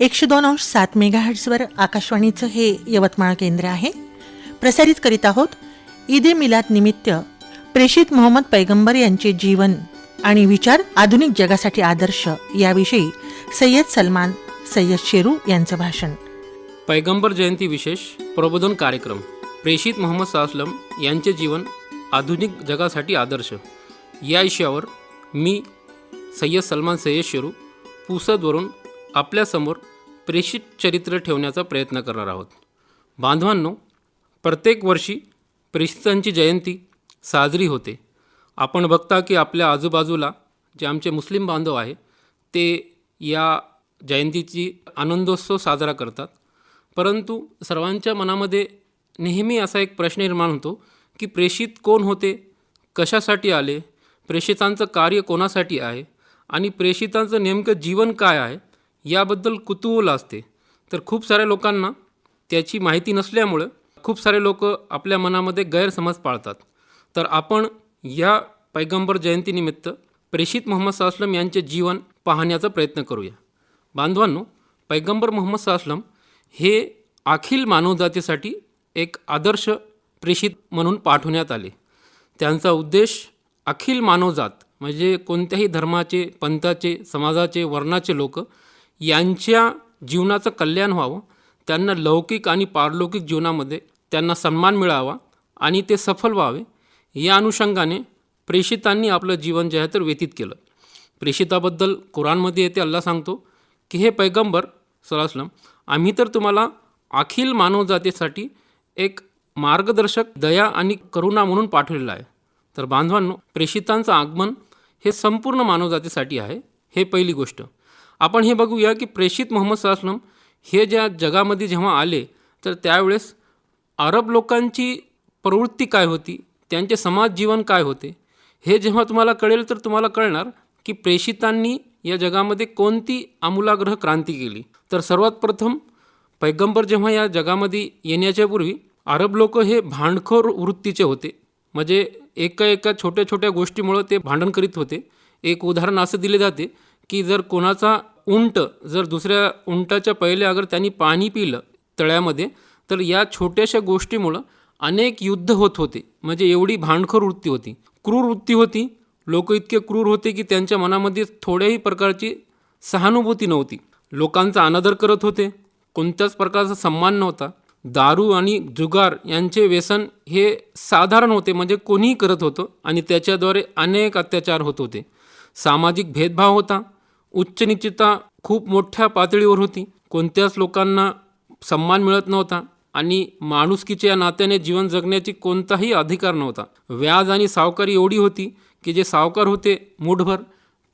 एकशे दोन अंश सात मेगाहर्ट्सवर आकाशवाणीचं हे यवतमाळ केंद्र आहे. प्रसारित करीत आहोत ईद ए मिलाद निमित्त प्रेषित मोहम्मद पैगंबर यांचे जीवन आणि विचार आधुनिक जगासाठी आदर्श याविषयी सय्यद सलमान सय्यद शेरू यांचं भाषण. पैगंबर जयंती विशेष प्रबोधन कार्यक्रम प्रेषित मोहम्मद साहसलम यांचे जीवन आधुनिक जगासाठी आदर्श. या विषयावर मी सय्यद सलमान सय्यद शेरू पुसदवरून आपल्यासमोर प्रेषित चरित्र ठेवण्याचा प्रयत्न करणार आहोत. बांधवांनो प्रत्येक वर्षी प्रेषितांची जयंती साजरी होते. आपण बघता की आपल्या आजूबाजूला जे आमचे मुस्लिम बांधव आहे ते या जयंतीची आनंदोत्सव साजरा करतात. परंतु सर्वांच्या मनामध्ये नेहमी असा एक प्रश्न निर्माण होतो की प्रेषित कोण होते? कशासाठी आले? प्रेषितांचं कार्य कोणासाठी आहे? आणि प्रेषितांचं नेमकं जीवन काय आहे? याबद्दल कुतूहल असते. तर खूप साऱ्या लोकांना त्याची माहिती नसल्यामुळं खूप सारे लोक आपल्या मनामध्ये गैरसमज पाळतात. तर आपण या पैगंबर जयंतीनिमित्त प्रेषित मोहम्मद साहसलम यांचे जीवन पाहण्याचा प्रयत्न करूया. बांधवांनो पैगंबर मोहम्मद साहसलम हे अखिल मानवजातीसाठी एक आदर्श प्रेषित म्हणून पाठवण्यात आले. त्यांचा उद्देश अखिल मानवजात म्हणजे कोणत्याही धर्माचे पंथाचे समाजाचे वर्णाचे लोक यांच्या जीवनाचं कल्याण व्हावं त्यांना लौकिक आणि पारलौकिक जीवनामध्ये त्यांना सन्मान मिळावा आणि ते सफल व्हावे या अनुषंगाने प्रेषितांनी आपलं जीवन जे आहे तर व्यतीत केलं. प्रेषिताबद्दल कुराणमध्ये येते अल्ला सांगतो की हे पैगंबर सलासलम आम्ही तर तुम्हाला अखिल मानवजातीसाठी एक मार्गदर्शक दया आणि करुणा म्हणून पाठवलेलं आहे. तर बांधवांनो प्रेषितांचं आगमन हे संपूर्ण मानवजातीसाठी आहे. हे पहिली गोष्ट. आपण हे बघूया की प्रेषित मोहम्मद सलासलम हे ज्या जगामध्ये जेव्हा आले तर त्यावेळेस अरब लोकांची प्रवृत्ती काय होती? त्यांचे समाज जीवन काय होते? हे जेव्हा तुम्हाला कळेल तर तुम्हाला कळणार की प्रेषितांनी या जगामध्ये कोणती आमूलाग्रह क्रांती केली. तर सर्वात प्रथम पैगंबर जेव्हा या जगामध्ये येण्याच्या पूर्वी अरब लोक हे भांडखोर वृत्तीचे होते. म्हणजे एका एका छोट्या छोट्या गोष्टीमुळं ते भांडण करीत होते. एक उदाहरण असं दिले जाते की जर कोणाचा उंट जर दुसऱ्या उंटाच्या पहिले अगर त्यांनी पाणी पिलं तळ्यामध्ये तर या छोट्याशा गोष्टीमुळं अनेक युद्ध होत होते. म्हणजे एवढी भांडखोर वृत्ती होती. क्रूर वृत्ती होती. लोक इतके क्रूर होते की त्यांच्या मनामध्ये थोड्याही प्रकारची सहानुभूती नव्हती. लोकांचा अनादर करत होते. कोणत्याच प्रकारचा सन्मान नव्हता. दारू आणि जुगार यांचे व्यसन हे साधारण होते. म्हणजे कोणीही करत होतं आणि त्याच्याद्वारे अनेक अत्याचार होत होते. सामाजिक भेदभाव होता. उच्च खूप मोठ्या पातळीवर होती. कोणत्याच लोकांना सन्मान मिळत नव्हता आणि माणुसकीच्या या नात्याने जीवन जगण्याची कोणताही अधिकार नव्हता. व्याज आणि सावकारी एवढी होती की जे सावकार होते मूठभर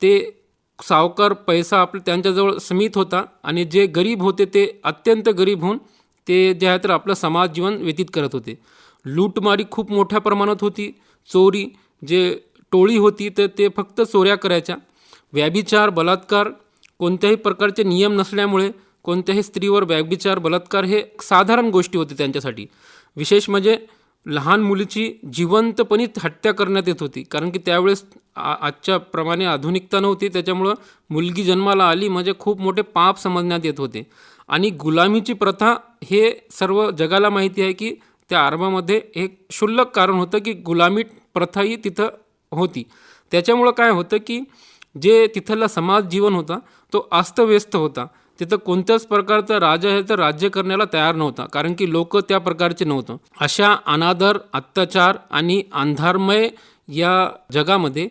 ते सावकार पैसा आपलं त्यांच्याजवळ समित होता आणि जे गरीब होते ते अत्यंत गरीब होऊन ते जे आहे तर आपलं समाज जीवन व्यतीत करत होते. लूटमारी खूप मोठ्या प्रमाणात होती. चोरी जे टोळी होती तर ते फक्त चोऱ्या करायच्या. व्याभिचार बलात्कार कोणत्याही प्रकारचे नियम नसल्यामुळे कोणत्याही स्त्रीवर व्याभिचार बलात्कार हे साधारण गोष्टी होते त्यांच्यासाठी. विशेष म्हणजे लहान मुलीची जिवंतपणी हत्या करण्यात येत होती. कारण की त्यावेळेस आ आजच्या प्रमाणे आधुनिकता नव्हती. त्याच्यामुळं मुलगी जन्माला आली म्हणजे खूप मोठे पाप समजण्यात येत होते. आणि गुलामीची प्रथा हे सर्व जगाला माहिती आहे की त्या अरबामध्ये एक क्षुल्लक कारण होतं की गुलामी प्रथा ही तिथं होती. त्याच्यामुळं काय होतं की जे तिथला समाज जीवन होता तो अस्तव्यस्त होता. तिथं कोणत्याच प्रकारचा राजा हे तर राज्य करण्याला तयार नव्हता कारण की लोक त्या प्रकारचे नव्हतं. अशा अनादर अत्याचार आणि अंधारमय या जगामध्ये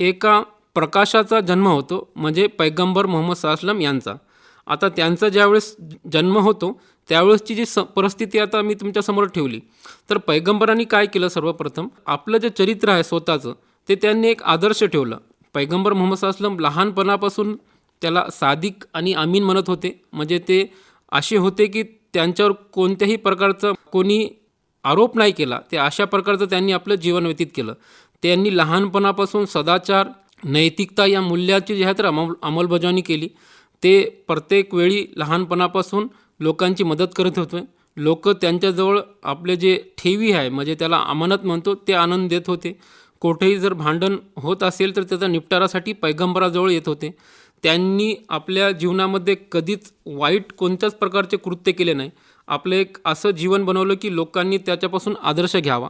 एका प्रकाशाचा जन्म होतो म्हणजे पैगंबर मोहम्मद साहसलम यांचा. आता त्यांचा ज्यावेळेस जन्म होतो त्यावेळेसची जी स परिस्थिती आता मी तुमच्यासमोर ठेवली. तर पैगंबरांनी काय केलं सर्वप्रथम? आपलं जे चरित्र आहे स्वतःचं ते त्यांनी एक आदर्श ठेवलं. पैगंबर मोहम्मद साहसलम लहानपणापासून त्याला सादिक आणि अमीन म्हणत होते. म्हणजे ते असे होते की त्यांच्यावर कोणत्याही प्रकारचं कोणी आरोप नाही केला. ते अशा प्रकारचं त्यांनी आपलं जीवन व्यतीत केलं. त्यांनी लहानपणापासून सदाचार नैतिकता या मूल्याची जी आहे तर अमल अंमलबजावणी केली. ते प्रत्येक वेळी लहानपणापासून लोकांची मदत करत होते. लोक त्यांच्याजवळ आपले जे ठेवी आहे म्हणजे त्याला अमानत म्हणतो ते आनंद देत होते. कोठेही जर भांडण होत असेल तर त्याचा निपटारासाठी पैगंबराजवळ येत होते. त्यांनी आपल्या जीवनामध्ये कधीच वाईट कोणत्याच प्रकारचे कृत्य केले नाही. आपलं एक असं जीवन बनवलं की लोकांनी त्याच्यापासून आदर्श घ्यावा.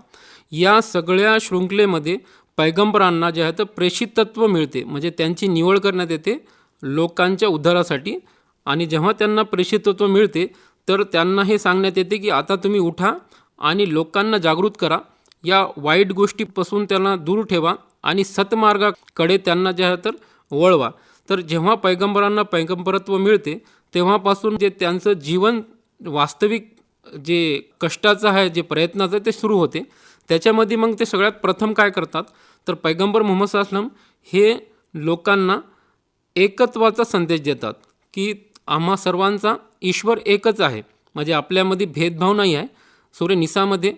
या सगळ्या शृंखलेमध्ये पैगंबरांना जे आहे तर प्रेषितत्व मिळते. म्हणजे त्यांची निवड करण्यात येते लोकांच्या उद्धारासाठी. आणि जेव्हा त्यांना प्रेषितत्व मिळते तर त्यांना हे सांगण्यात येते की आता तुम्ही उठा आणि लोकांना जागृत करा. या वाईट गोष्टीपासून त्यांना दूर ठेवा आणि सतमार्गाकडे त्यांना जे आहे तर वळवा. तर जेव्हा पैगंबरांना पैगंबरत्व मिळते तेव्हापासून जे त्यांचं जीवन वास्तविक जे कष्टाचं आहे जे प्रयत्नाचं आहे ते सुरू होते. त्याच्यामध्ये मग ते सगळ्यात प्रथम काय करतात? तर पैगंबर मोहम्मद असलम हे लोकांना एकत्वाचा संदेश देतात की आम्हा सर्वांचा ईश्वर एकच आहे. म्हणजे आपल्यामध्ये भेदभाव नाही आहे. सूर्य निसामध्ये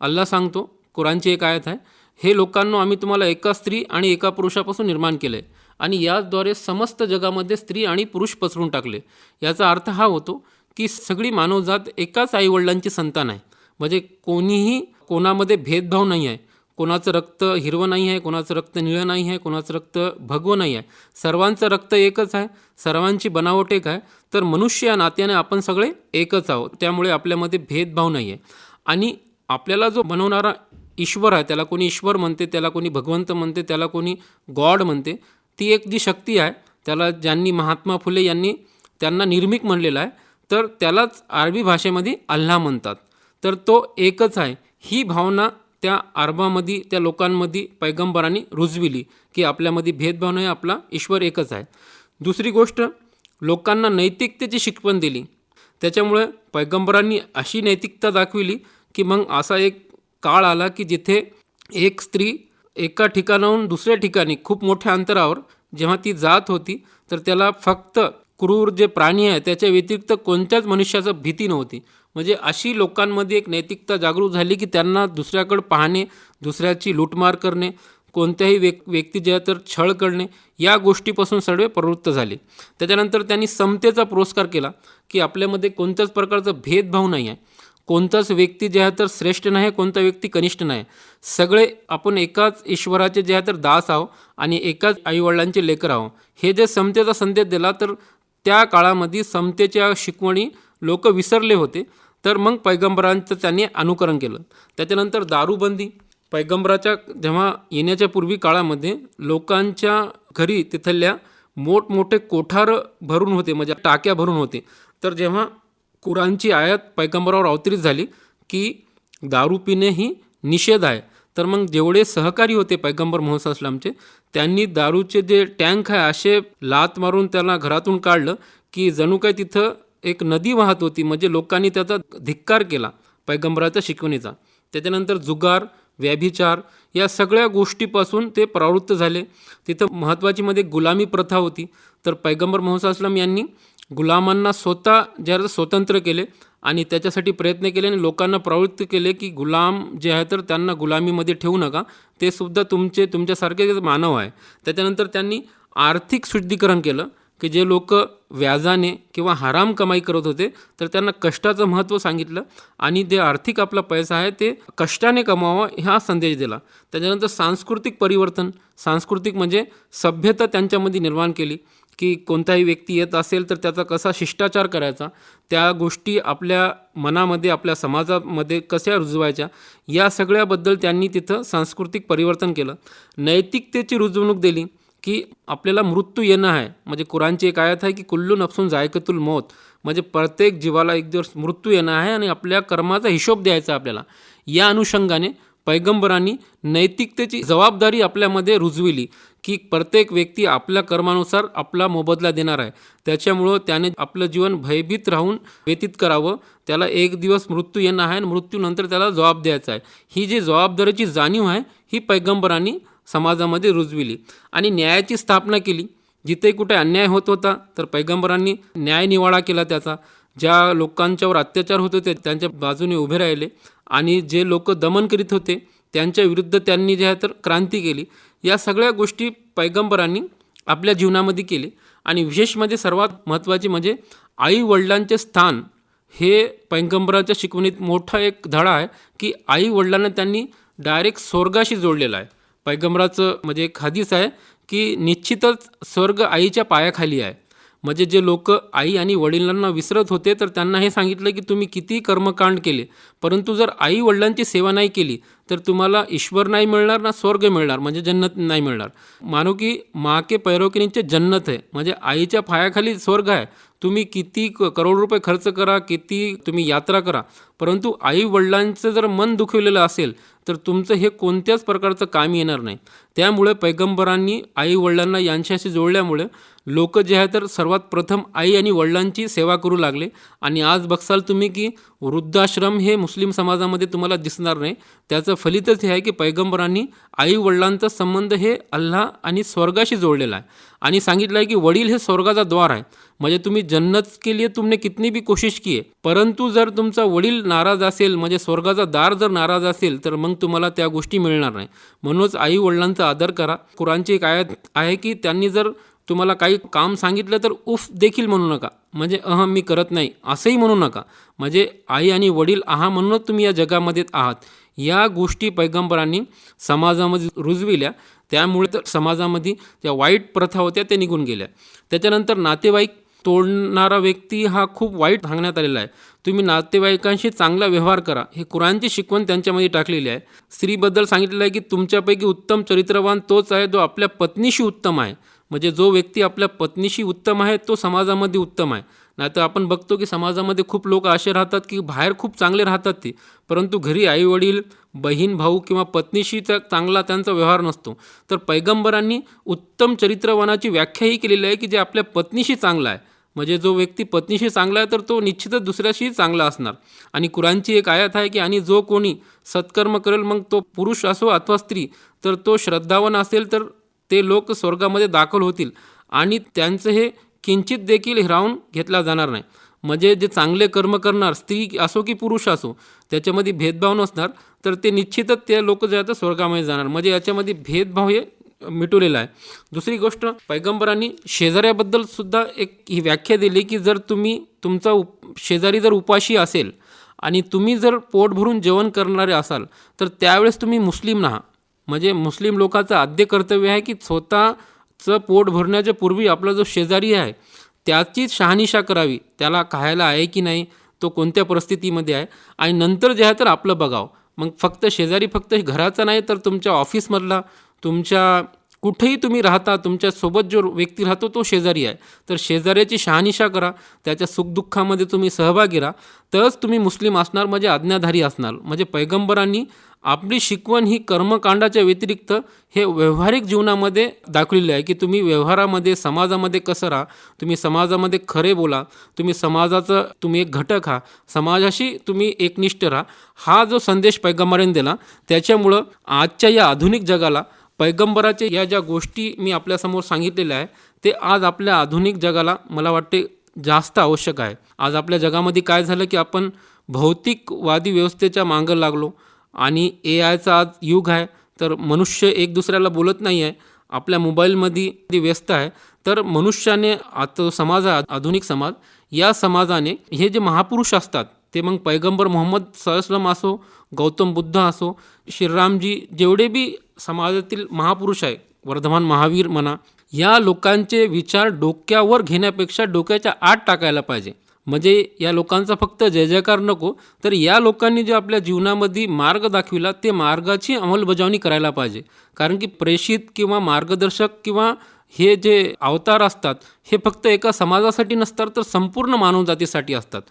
अल्ला सांगतो कुराणची एक आयत आहे. हे लोकांना आम्ही तुम्हाला एका स्त्री आणि एका पुरुषापासून निर्माण केलं. आहे आणि याद्वारे समस्त जगामध्ये स्त्री आणि पुरुष पसरून टाकले. याचा अर्थ हा होतो की सगळी मानवजात एकाच आईवडिलांची संतान आहे. म्हणजे कोणीही कोणामध्ये भेदभाव नाही आहे. कोणाचं रक्त हिरवं नाही आहे कोणाचं रक्त निळं नाही आहे कोणाचं रक्त भगवं नाही आहे. सर्वांचं रक्त एकच आहे सर्वांची बनावट एक आहे. तर मनुष्य या नात्याने आपण सगळे एकच आहोत. त्यामुळे आपल्यामध्ये भेदभाव नाही आहे आणि आपल्याला जो बनवणारा ईश्वर आहे त्याला कोणी ईश्वर म्हणते त्याला कोणी भगवंत म्हणते त्याला कोणी गॉड म्हणते. ती एक जी शक्ती आहे त्याला ज्यांनी महात्मा फुले यांनी त्यांना निर्मिक म्हणलेलं आहे तर त्यालाच अरबी भाषेमध्ये अल्लाह म्हणतात. तर तो एकच आहे. ही भावना त्या अरबामध्ये त्या लोकांमध्ये पैगंबरांनी रुजविली की आपल्यामध्ये भेदभाव नाही आपला ईश्वर एकच आहे. दुसरी गोष्ट लोकांना नैतिकतेची शिकवण दिली. त्याच्यामुळे पैगंबरांनी अशी नैतिकता दाखविली की मग असा एक काळ आला की जिथे एक स्त्री एका ठिकाणाहून दुसऱ्या ठिकाणी खूप मोठ्या अंतरावर जेव्हा ती जात होती तर त्याला फक्त क्रूर जे प्राणी आहे त्याच्या व्यतिरिक्त कोणत्याच मनुष्याचं भीती नव्हती. म्हणजे अशी लोकांमध्ये एक नैतिकता जागृत झाली की त्यांना दुसऱ्याकडे पाहणे दुसऱ्याची लूटमार करणे कोणत्याही व्यक् व्यक्ती जे तर छळ करणे या गोष्टीपासून सर्व प्रवृत्त झाले. त्याच्यानंतर त्यांनी समतेचा पुरस्कार केला की आपल्यामध्ये कोणत्याच प्रकारचा भेदभाव नाही आहे. कोणताच व्यक्ती जे आहे तर श्रेष्ठ नाही कोणता व्यक्ती कनिष्ठ नाही. सगळे आपण एकाच ईश्वराचे जे आहे तर दास आहो आणि एकाच आईवडिलांचे लेकर आहो हे जे समतेचा संदेश दिला तर त्या काळामध्ये समतेच्या शिकवणी लोक विसरले होते. तर मग पैगंबरांचं त्यांनी अनुकरण केलं. त्याच्यानंतर दारूबंदी. पैगंबराच्या जेव्हा येण्याच्या पूर्वी काळामध्ये लोकांच्या घरी तिथल्या मोठमोठे कोठार भरून होते म्हणजे टाक्या भरून होते. तर जेव्हा कुराणची आयात पैगंबरावर अवतरित झाली की दारू पिणे ही निषेध आहे. तर मग जेवढे सहकारी होते पैगंबर मोहम्मद असलामचे त्यांनी दारूचे जे टँक आहे असे लात मारून त्याला घरातून काढलं की जणू काय तिथं एक नदी वाहत होती म्हणजे लोकांनी त्याचा धिक्कार केला पैगंबराच्या शिकवणीचा. त्याच्यानंतर जुगार व्याभिचार या सगळ्या गोष्टीपासून ते प्रवृत्त झाले. तिथं महत्त्वाची मध्ये गुलामी प्रथा होती. तर पैगंबर मोहम्मद असलम यांनी गुलामांना स्वतः ज्या स्वतंत्र केले आणि त्याच्यासाठी प्रयत्न केले आणि लोकांना प्रवृत्त केले की गुलाम जे आहे तर त्यांना गुलामीमध्ये ठेवू नका. ते सुद्धा तुमचे तुमच्यासारखे मानव आहे. त्याच्यानंतर त्यांनी आर्थिक शुद्धीकरण केलं. की जे लोक व्याजाने किंवा हराम कमाई करत होते तर त्यांना कष्टाचं महत्त्व सांगितलं आणि जे आर्थिक आपला पैसा आहे ते कष्टाने कमावा हा संदेश दिला. त्याच्यानंतर सांस्कृतिक परिवर्तन सांस्कृतिक म्हणजे सभ्यता त्यांच्यामध्ये निर्माण केली की कोणताही व्यक्ती येत असेल तर त्याचा कसा शिष्टाचार करायचा त्या गोष्टी आपल्या मनामध्ये आपल्या समाजामध्ये कशा रुजवायच्या या सगळ्याबद्दल त्यांनी तिथं सांस्कृतिक परिवर्तन केलं. नैतिकतेची रुजवणूक दिली की आपल्याला मृत्यू येणं आहे. म्हणजे कुराणची एक आयत आहे की कुल्लू नफसून जायकतुल मौत. म्हणजे प्रत्येक जीवाला एक दिवस मृत्यू येणं आहे आणि आपल्या कर्माचा हिशोब द्यायचा आपल्याला. या अनुषंगाने पैगंबरांनी नैतिकतेची जबाबदारी आपल्यामध्ये रुजविली की प्रत्येक व्यक्ती आपल्या कर्मानुसार आपला मोबदला देणार आहे. त्याच्यामुळं त्याने आपलं जीवन भयभीत राहून व्यतीत करावं. त्याला एक दिवस मृत्यू येणं आहे आणि मृत्यूनंतर त्याला जबाब द्यायचा आहे. ही जी जबाबदारीची जाणीव आहे ही पैगंबरांनी समाजामध्ये रुजविली आणि न्यायाची स्थापना केली. जिथे कुठे अन्याय होत होता तर पैगंबरांनी न्यायनिवाडा केला त्याचा. ज्या लोकांच्यावर अत्याचार होत होते त्यांच्या बाजूने उभे राहिले आणि जे लोक दमन करीत होते त्यांच्या विरुद्ध त्यांनी जे आहे तर क्रांती केली. या सगळ्या गोष्टी पैगंबरांनी आपल्या जीवनामध्ये केले. आणि विशेष म्हणजे सर्वात महत्त्वाची म्हणजे आई वडिलांचे स्थान हे पैगंबराच्या शिकवणीत मोठा एक धडा आहे की आई वडिलांना त्यांनी डायरेक्ट स्वर्गाशी जोडलेला आहे. पैगंबराचं म्हणजे एक हदीस आहे की निश्चितच स्वर्ग आईच्या पायाखाली आहे. म्हणजे जे लोक आई आणि वडिलांना विसरत होते तर त्यांना हे सांगितलं की तुम्ही किती कर्मकांड केले. परंतु जर आई वडिलांची सेवा नाही केली तर तुम्हाला ईश्वर नाही मिळणार ना स्वर्ग मिळणार म्हणजे जन्नत नाही मिळणार. मानो की माके के जन्नत आहे म्हणजे आईच्या पायाखाली स्वर्ग आहे. तुम्ही किती क- करोड रुपये खर्च करा किती तुम्ही यात्रा करा परंतु आई वडिलांचं जर मन दुखवलेलं असेल तर तुमचं हे कोणत्याच प्रकारचं काम येणार नाही. त्यामुळे पैगंबरांनी आई वडिलांना यांच्याशी जोडल्यामुळे लोक जे आहे तर सर्वात प्रथम आई आणि वडिलांची सेवा करू लागले. आणि आज बघसाल तुम्ही की वृद्धाश्रम हे मुस्लिम समाजामध्ये तुम्हाला दिसणार नाही. त्याचं फलितच हे आहे की पैगंबरांनी आई वडिलांचा संबंध हे अल्लाह आणि स्वर्गाशी जोडलेला आहे. आणि सांगितलं आहे की वडील हे स्वर्गाचा द्वार आहे. म्हणजे तुम्ही जन्नत के लिए तुमने कितनी भी कोशिश की आहे. परंतु जर तुमचा वडील नाराज असेल म्हणजे स्वर्गाचा दार जर नाराज असेल तर मग तुम्हाला त्या गोष्टी मिळणार नाही. म्हणूनच आई वडिलांचा आदर करा. कुरांची एक आहे की त्यांनी जर तुम्हाला काही काम सांगितलं तर उफ देखील म्हणू नका. म्हणजे अह मी करत नाही. असंही म्हणू नका. म्हणजे आई आणि वडील आहा म्हणूनच तुम्ही या जगामध्ये आहात. या गोष्टी पैगंबरांनी समाजामध्ये रुजविल्या. त्यामुळे तर समाजामध्ये ज्या वाईट प्रथा होत्या त्या निघून गेल्या. त्याच्यानंतर नातेवाईक तोडणारा व्यक्ती हा खूप वाईट सांगण्यात आलेला आहे. तुम्ही नातेवाईकांशी चांगला व्यवहार करा. हे कुराणची शिकवण त्यांच्यामध्ये टाकलेली आहे. स्त्रीबद्दल सांगितलेलं आहे की तुमच्यापैकी उत्तम चरित्रवान तोच आहे जो आपल्या पत्नीशी उत्तम आहे. म्हणजे जो व्यक्ती आपल्या पत्नीशी उत्तम आहे तो समाजामध्ये उत्तम आहे. नाही तर आपण बघतो की समाजामध्ये खूप लोक असे राहतात की बाहेर खूप चांगले राहतात ते. परंतु घरी आईवडील बहीण भाऊ किंवा पत्नीशी त्या चांगला त्यांचा व्यवहार नसतो. तर पैगंबरांनी उत्तम चरित्रवानाची व्याख्याही केलेली आहे की जे आपल्या पत्नीशी चांगला आहे. म्हणजे जो व्यक्ती पत्नीशी चांगला आहे तर तो निश्चितच दुसऱ्याशी चांगला असणार. आणि कुरांची एक आयात आहे की आणि जो कोणी सत्कर्म करेल मग तो पुरुष असो अथवा स्त्री तर तो श्रद्धावान असेल तर ते लोक स्वर्गामध्ये दाखल होतील. आणि त्यांचं हे किंचित देखील हिरावून घेतला जाणार नाही. म्हणजे जे चांगले कर्म करणार स्त्री असो की पुरुष असो त्याच्यामध्ये भेदभाव नसणार तर ते निश्चितच ते लोक जे आहेत स्वर्गामध्ये जाणार. म्हणजे याच्यामध्ये भेदभाव हे मिटवलेला आहे. दुसरी गोष्ट पैगंबरांनी शेजाऱ्याबद्दल सुद्धा एक ही व्याख्या दिली की जर तुम्ही तुमचा उप शेजारी जर उपाशी असेल आणि तुम्ही जर पोट भरून जेवण करणारे असाल तर त्यावेळेस तुम्ही मुस्लिम नहा. म्हणजे मुस्लिम लोकांचं आद्य कर्तव्य आहे की स्वतःचं पोट भरण्याच्या पूर्वी आपला जो शेजारी आहे त्याचीच शहानिशा करावी. त्याला खायला आहे की नाही तो कोणत्या परिस्थितीमध्ये आहे आणि नंतर जे आहे तर आपलं बघावं. मग फक्त शेजारी फक्त घराचा नाही तर तुमच्या ऑफिसमधला तुमच्या कुठेही तुम्ही राहता तुमच्यासोबत जो व्यक्ती राहतो तो शेजारी आहे. तर शेजाऱ्याची शहानिशा करा त्याच्या सुखदुःखामध्ये तुम्ही सहभागी राहा. तरच तुम्ही मुस्लिम असणार म्हणजे आज्ञाधारी असणार. म्हणजे पैगंबरांनी आपली शिकवण ही कर्मकांडाच्या व्यतिरिक्त हे व्यावहारिक जीवनामध्ये दाखवलेलं आहे की तुम्ही व्यवहारामध्ये समाजामध्ये कसं राहा. तुम्ही समाजामध्ये खरे बोला. तुम्ही समाजाचं तुम्ही एक घटक हा. समाजाशी तुम्ही एकनिष्ठ राहा. हा जो संदेश पैगंबरांनी दिला त्याच्यामुळं आजच्या या आधुनिक जगाला पैगंबराच्या या ज्या गोष्टी मी आपल्यासमोर सांगितलेल्या आहे ते आज आपल्या आधुनिक जगाला मला वाटते जास्त आवश्यक आहे. आज आपल्या जगामध्ये काय झालं की आपण भौतिकवादी व्यवस्थेच्या मागं लागलो आणि ए आयचा आज युग आहे तर मनुष्य एक दुसऱ्याला बोलत नाही आहे आपल्या मोबाईलमध्ये व्यस्त आहे तर मनुष्याने आता समाज आहे आधुनिक समाज या समाजाने हे जे महापुरुष असतात ते मग पैगंबर मोहम्मद सलम असो गौतम बुद्ध असो श्रीरामजी जेवढे बी समाजातील महापुरुष आहे. वर्धमान महावीर म्हणा या लोकांचे विचार डोक्यावर घेण्यापेक्षा डोक्याच्या आत टाकायला पाहिजे. म्हणजे या लोकांचा फक्त जय जयकार नको तर या लोकांनी जे आपल्या जीवनामध्ये मार्ग दाखविला ते मार्गाची अंमलबजावणी करायला पाहिजे. कारण की प्रेषित किंवा मार्गदर्शक किंवा हे जे अवतार असतात हे फक्त एका समाजासाठी नसतात तर संपूर्ण मानवजातीसाठी असतात.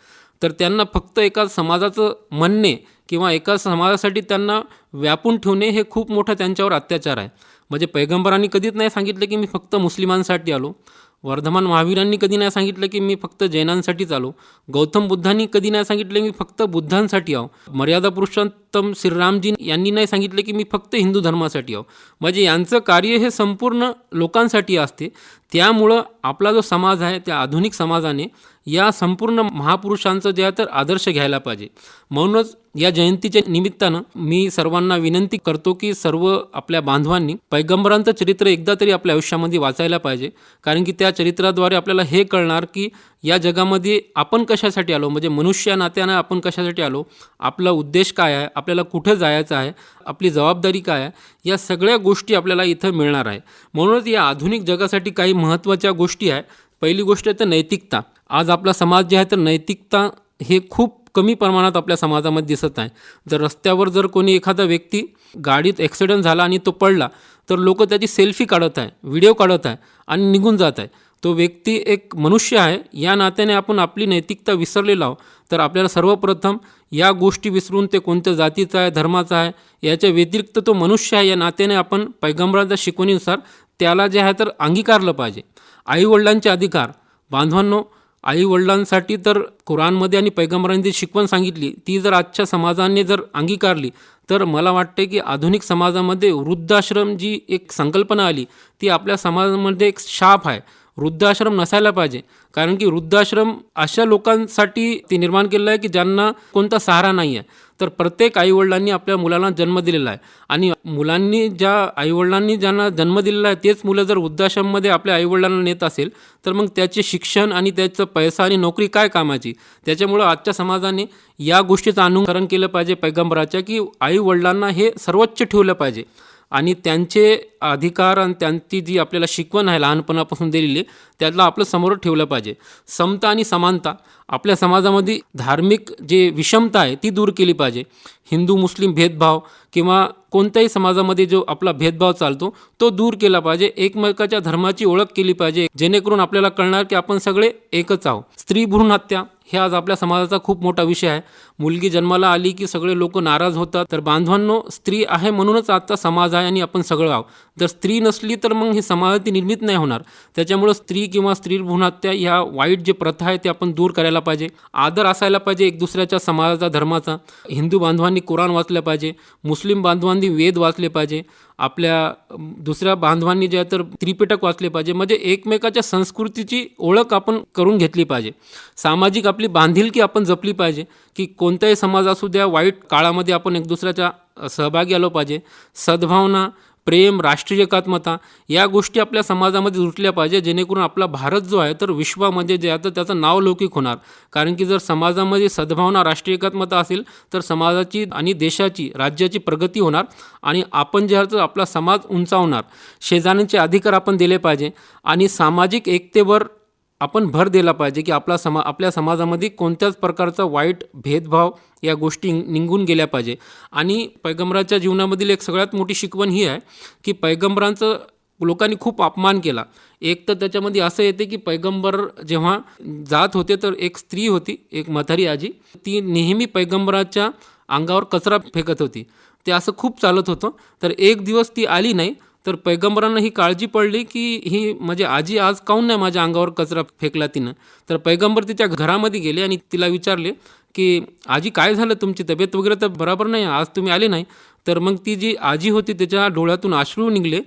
तर त्यांना फक्त एका समाजाचं म्हणणे किंवा एका समाजासाठी त्यांना व्यापून ठेवणे हे खूप मोठं त्यांच्यावर अत्याचार आहे. म्हणजे पैगंबरांनी कधीच नाही सांगितलं की मी फक्त मुस्लिमांसाठी आलो. वर्धमान महावीरांनी कधी नाही सांगितलं की मी फक्त जैनांसाठीच आलो. गौतम बुद्धांनी कधी नाही सांगितलं मी फक्त बुद्धांसाठी आहो. मर्यादा पुरुषोत्तम श्रीरामजी यांनी नाही सांगितलं की मी फक्त हिंदू धर्मासाठी आहो. म्हणजे यांचं कार्य हे संपूर्ण लोकांसाठी असते. त्यामुळं आपला जो समाज आहे त्या आधुनिक समाजाने या संपूर्ण महापुरुषांचं जे आहे तर आदर्श घ्यायला पाहिजे. म्हणूनच या जयंतीच्या निमित्तानं मी सर्वांना विनंती करतो की सर्व आपल्या बांधवांनी पैगंबरांचं चरित्र एकदा तरी आपल्या आयुष्यामध्ये वाचायला पाहिजे. कारण की त्या चरित्राद्वारे आपल्याला हे कळणार की या जगामध्ये आपण कशासाठी आलो? म्हणजे मनुष्य नात्यानं आपण कशासाठी आलो? आपला उद्देश काय आहे? आपल्याला कुठं जायचं आहे? आपली जबाबदारी काय आहे? या सगळ्या गोष्टी आपल्याला इथं मिळणार आहे. म्हणूनच या आधुनिक जगासाठी काही महत्त्वाच्या गोष्टी आहे पहिली गोष्ट आहे तर नैतिकता. आज आपला समाज जे आहे तर नैतिकता हे खूप कमी प्रमाणात आपल्या समाजामध्ये दिसत आहे जर रस्त्यावर जर कोणी एखादा व्यक्ती गाडीत ॲक्सिडेंट झाला आणि तो पडला तर लोक त्याची सेल्फी काढत आहे व्हिडिओ काढत आहे आणि निघून जात आहे. तो व्यक्ती एक मनुष्य आहे या नात्याने आपण आपली नैतिकता विसरलेलो आहो तर आपल्याला सर्वप्रथम या गोष्टी विसरून ते कोणत्या जातीचा आहे धर्माचा आहे याच्या व्यतिरिक्त तो मनुष्य आहे या नात्याने आपण पैगंबराच्या शिकवणीनुसार त्याला जे आहे तर अंगीकारलं पाहिजे. आईवडिलांचे अधिकार. बांधवांनो आई वडिलांसाठी तर कुराणमध्ये आणि पैगंबरांनी जी शिकवण सांगितली. ती जर आजच्या समाजाने जर अंगीकारली तर मला वाटते की आधुनिक समाजामध्ये वृद्धाश्रम जी एक संकल्पना आली ती आपल्या समाजामध्ये एक शाप आहे. वृद्धाश्रम नसायला पाहिजे. कारण की वृद्धाश्रम अशा लोकांसाठी ते निर्माण केलेलं आहे की ज्यांना कोणता सहारा नाही आहे तर प्रत्येक आईवडिलांनी आपल्या मुलांना जन्म दिलेला आहे. आणि मुलांनी ज्या आईवडिलांनी ज्यांना जन्म दिलेला आहे तेच मुलं जर वृद्धाश्रममध्ये आपल्या आईवडिलांना नेत असेल तर मग त्याचे शिक्षण आणि त्याचं पैसा आणि नोकरी काय कामाची? त्याच्यामुळं आजच्या समाजाने या गोष्टीचं अनुकरण केलं पाहिजे पैगंबराच्या की आईवडिलांना हे सर्वोच्च ठेवलं पाहिजे. आणि त्यांचे अधिकार आणि त्यांची जी आपल्याला शिकवण आहे लहानपणापासून दिलेली त्याला आपलं समोर ठेवलं पाहिजे. समता आणि समानता. आपल्या समाजामध्ये धार्मिक जे विषमता आहे ती दूर केली पाहिजे. हिंदू मुस्लिम भेदभाव किंवा कोणत्याही समाजामध्ये जो आपला भेदभाव चालतो तो दूर केला पाहिजे. एकमेकाच्या धर्माची ओळख केली पाहिजे. जेणेकरून आपल्याला कळणार की आपण सगळे एकच आहोत. स्त्री भ्रूण हत्या हे आज आपल्या समाजाचा खूप मोठा विषय आहे. मुलगी जन्माला आली की सगळे लोक नाराज होतात. तर बांधवांनो स्त्री आहे म्हणूनच आजचा समाज आहे आणि आपण सगळं आहोत. जर स्त्री नसली तर मग ही समाजाची निर्मित नाही होणार. त्याच्यामुळं स्त्री किंवा स्त्री भ्रूणहत्या ह्या वाईट जे प्रथा आहे ते आपण दूर करायला पाहिजे. आदर असायला पाहिजे एक दुसऱ्याच्या समाजाचा धर्माचा. हिंदू बांधवांनी कुराण वाचलं पाहिजे. मुस्लिम बांधवांनी वेद वाचले पाहिजे. आपल्या दुसऱ्या बांधवांनी जे आहे तर त्रिपिटक वाचले पाहिजे. म्हणजे एकमेकाच्या संस्कृतीची ओळख आपण करून घेतली पाहिजे. सामाजिक आपली बांधिलकी आपण जपली पाहिजे की कोणताही समाज असू द्या वाईट काळामध्ये आपण एक दुसऱ्याच्या सहभागी आलो पाहिजे. सद्भावना प्रेम राष्ट्रीय एकात्मता या गोष्टी आपल्या समाजामध्ये रुटल्या पाहिजे जेणेकरून आपला भारत जो आहे तर विश्वामध्ये जे आहे तर त्याचं नाव लौकिक होणार. कारण की जर समाजामध्ये सद्भावना राष्ट्रीय एकात्मता असेल तर समाजाची आणि देशाची राज्याची प्रगती होणार आणि आपण जे आहे तर आपला समाज उंचावणार. शेजाऱ्यांचे अधिकार आपण दिले पाहिजे आणि सामाजिक एकतेवर आपण भर दिला पाहिजे की आपला समा आपल्या समाजामध्ये कोणत्याच प्रकारचा वाईट भेदभाव या गोष्टी निघून गेल्या पाहिजे. आणि पैगंबराच्या जीवनामधील एक सगळ्यात मोठी शिकवण ही आहे की पैगंबरांचं लोकांनी खूप अपमान केला. एक तर त्याच्यामध्ये असं येते की पैगंबर जेव्हा जात होते तर एक स्त्री होती एक म्हातारी आजी. ती नेहमी पैगंबराच्या अंगावर कचरा फेकत होती. ते असं खूप चालत होतं. तर एक दिवस ती आली नाही. तर पैगंबरांना ही काळजी पडली की ही म्हणजे आजी आज काहून नाही माझ्या अंगावर कचरा फेकला तिनं? तर पैगंबर तिच्या घरामध्ये गेले आणि तिला विचारले की आजी काय झालं? तुमची तब्येत वगैरे तर बरोबर नाही आज तुम्ही आले नाही. तर मग ती जी आजी होती त्याच्या डोळ्यातून अश्रू निघले.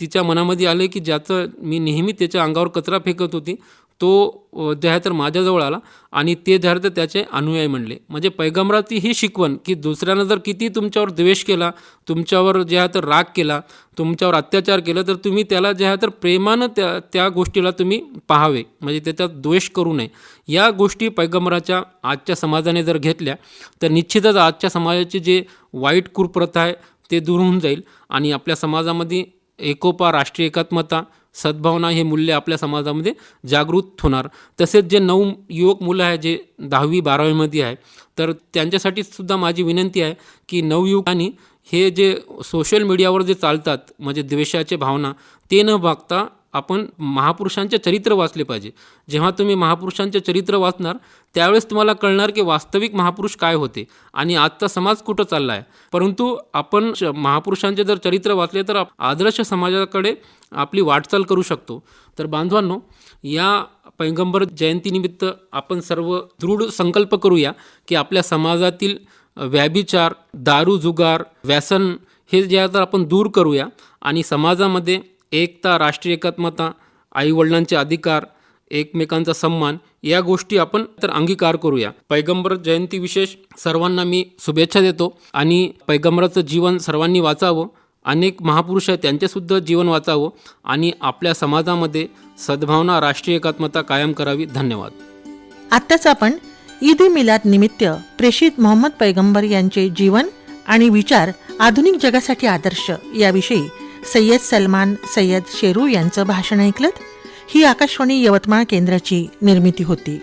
तिच्या मनामध्ये आले की ज्याचं मी नेहमी त्याच्या अंगावर कचरा फेकत होती. तो देहातर तर माझ्याजवळ आला आणि ते जे तर त्याचे अनुयायी म्हणले. म्हणजे पैगंबराची ही शिकवण की दुसऱ्यानं जर किती तुमच्यावर द्वेष केला तुमच्यावर जे आहे तर राग केला तुमच्यावर अत्याचार केला तर तुम्ही त्याला जे आहे तर प्रेमानं त्या त्या गोष्टीला तुम्ही पाहावे. म्हणजे त्याच्यात द्वेष करू नये. या गोष्टी पैगंबराच्या आजच्या समाजाने जर घेतल्या तर निश्चितच आजच्या समाजाची जे वाईट कुप्रथा आहे ते दूर होऊन जाईल आणि आपल्या समाजामध्ये एकोपा राष्ट्रीय एकात्मता सद्भावना हे मूल्य आपल्या समाजामध्ये जागृत होणार. तसेच जे नऊ युवक मुलं आहे जे दहावी बारावीमध्ये आहे तर त्यांच्यासाठी सुद्धा माझी विनंती आहे की नवयुवकांनी हे जे सोशल मीडियावर जे चालतात म्हणजे द्वेषाचे भावना ते न बघता आपण महापुरुषांचे चरित्र वाचले पाहिजे. जेव्हा तुम्ही महापुरुषांचे चरित्र वाचणार त्यावेळेस तुम्हाला कळणार की वास्तविक महापुरुष काय होते आणि आजचा समाज कुठं चालला आहे परंतु आपण श- महापुरुषांचे जर चरित्र वाचले तर आदर्श समाजाकडे आपली वाटचाल करू शकतो. तर बांधवांनो या पैगंबर जयंतीनिमित्त आपण सर्व दृढ संकल्प करूया की आपल्या समाजातील व्याभिचार दारू जुगार व्यसन हे जे तर आपण दूर करूया आणि समाजामध्ये एकता राष्ट्रीय एकात्मता आईवडिलांचे अधिकार एकमेकांचा सन्मान या गोष्टी आपण तर अंगीकार करूया. पैगंबर जयंती विशेष सर्वांना मी शुभेच्छा देतो आणि पैगंबराचं जीवन सर्वांनी वाचावं. अनेक महापुरुष आहेत त्यांचेसुद्धा जीवन वाचावं आणि आपल्या समाजामध्ये सद्भावना राष्ट्रीय एकात्मता कायम करावी. धन्यवाद. आत्ताच आपण ईद ए मिलाद निमित्त प्रेषित मोहम्मद पैगंबर यांचे जीवन आणि विचार आधुनिक जगासाठी आदर्श याविषयी सय्यद सलमान सय्यद शेरू यांचं भाषण ऐकलं ही आकाशवाणी यवतमाळ केंद्राची निर्मिती होती.